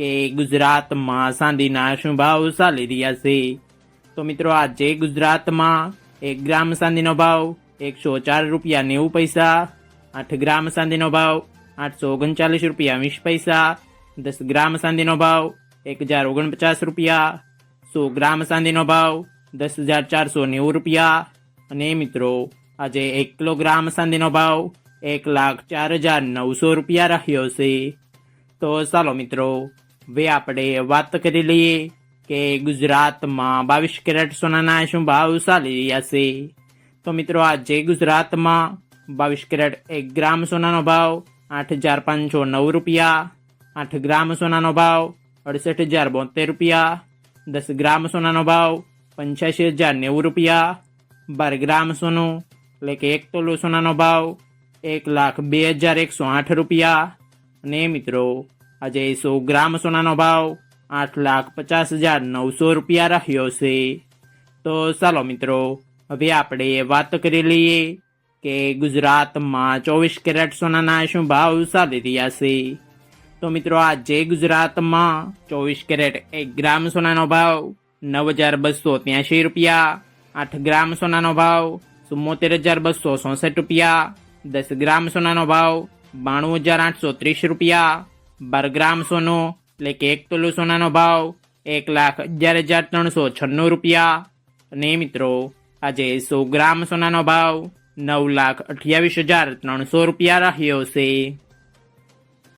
કે ગુજરાતમાં સાંધીના શું ભાવ ચાલી રહ્યા છે. તો મિત્રો આજે ગુજરાતમાં એક ગ્રામ સાંધીનો ભાવ એકસો ચાર રૂપિયા નેવું પૈસા, આઠ ગ્રામ સાંધીનો ભાવ આઠસો ઓગણચાલીસ રૂપિયા વીસ પૈસા, દસ ગ્રામ સાંધીનો ભાવ એક હજાર ઓગણપચાસ રૂપિયા, સો ગ્રામ સાંધીનો ભાવ દસ હજાર ચારસો નેવું રૂપિયા. અને મિત્રો, આજે એક કિલોગ્રામ સાંધીનો ભાવ એક લાખ ચાર હજાર નવસો રૂપિયા રહ્યો છે. તો ચાલો મિત્રો હવે આપણે વાત કરી લઈએ કે ગુજરાતમાં બાવીસ કેરેટ સોનાના શું ભાવ ચાલી રહ્યા છે? તો મિત્રો આજે ગુજરાતમાં બાવીસ કેરેટ એક ગ્રામ સોનાનો ભાવ આઠ હજાર પાંચસો નવ રૂપિયા, આઠ ગ્રામ સોનાનો ભાવ અડસઠ હજાર બોતેર રૂપિયા, દસ ગ્રામ સોનાનો ભાવ પંચ્યાસી હજાર નેવું રૂપિયા, બાર ગ્રામ સોનું એટલે કે એક તોલો સોનાનો ભાવ એક લાખ બે હજાર એકસો આઠ રૂપિયા. અને મિત્રો આજે સો ગ્રામ સોનાનો ભાવ આઠ લાખ પચાસ હજાર નવસો રૂપિયા રહ્યો છે. તો ચાલો મિત્રો, હવે આપણે વાત કરી લઈએ કે ગુજરાતમાં ચોવીસ કેરેટ સોનાના શું ભાવ ચાલી રહ્યા છે. તો મિત્રો, આજે ગુજરાતમાં ચોવીસ કેરેટ એક ગ્રામ સોનાનો ભાવ નવ હજાર બસો ત્યાંશી રૂપિયા, આઠ ગ્રામ સોનાનો ભાવ ચુમ્મોતેર હજાર બસો ચોસઠ રૂપિયા, દસ ગ્રામ સોનાનો ભાવ બાણું હજાર આઠસો ત્રીસ રૂપિયા બાર ગ્રામ સોનું એટલે કે એક તોલું સોનાનો ભાવ એક લાખ અગિયાર હજાર ત્રણસો છન્નું રૂપિયા. અને મિત્રો, આજે સો ગ્રામ સોનાનો ભાવ નવ લાખ અઠ્યાવીસ હજાર ત્રણસો રૂપિયા રહ્યો છે.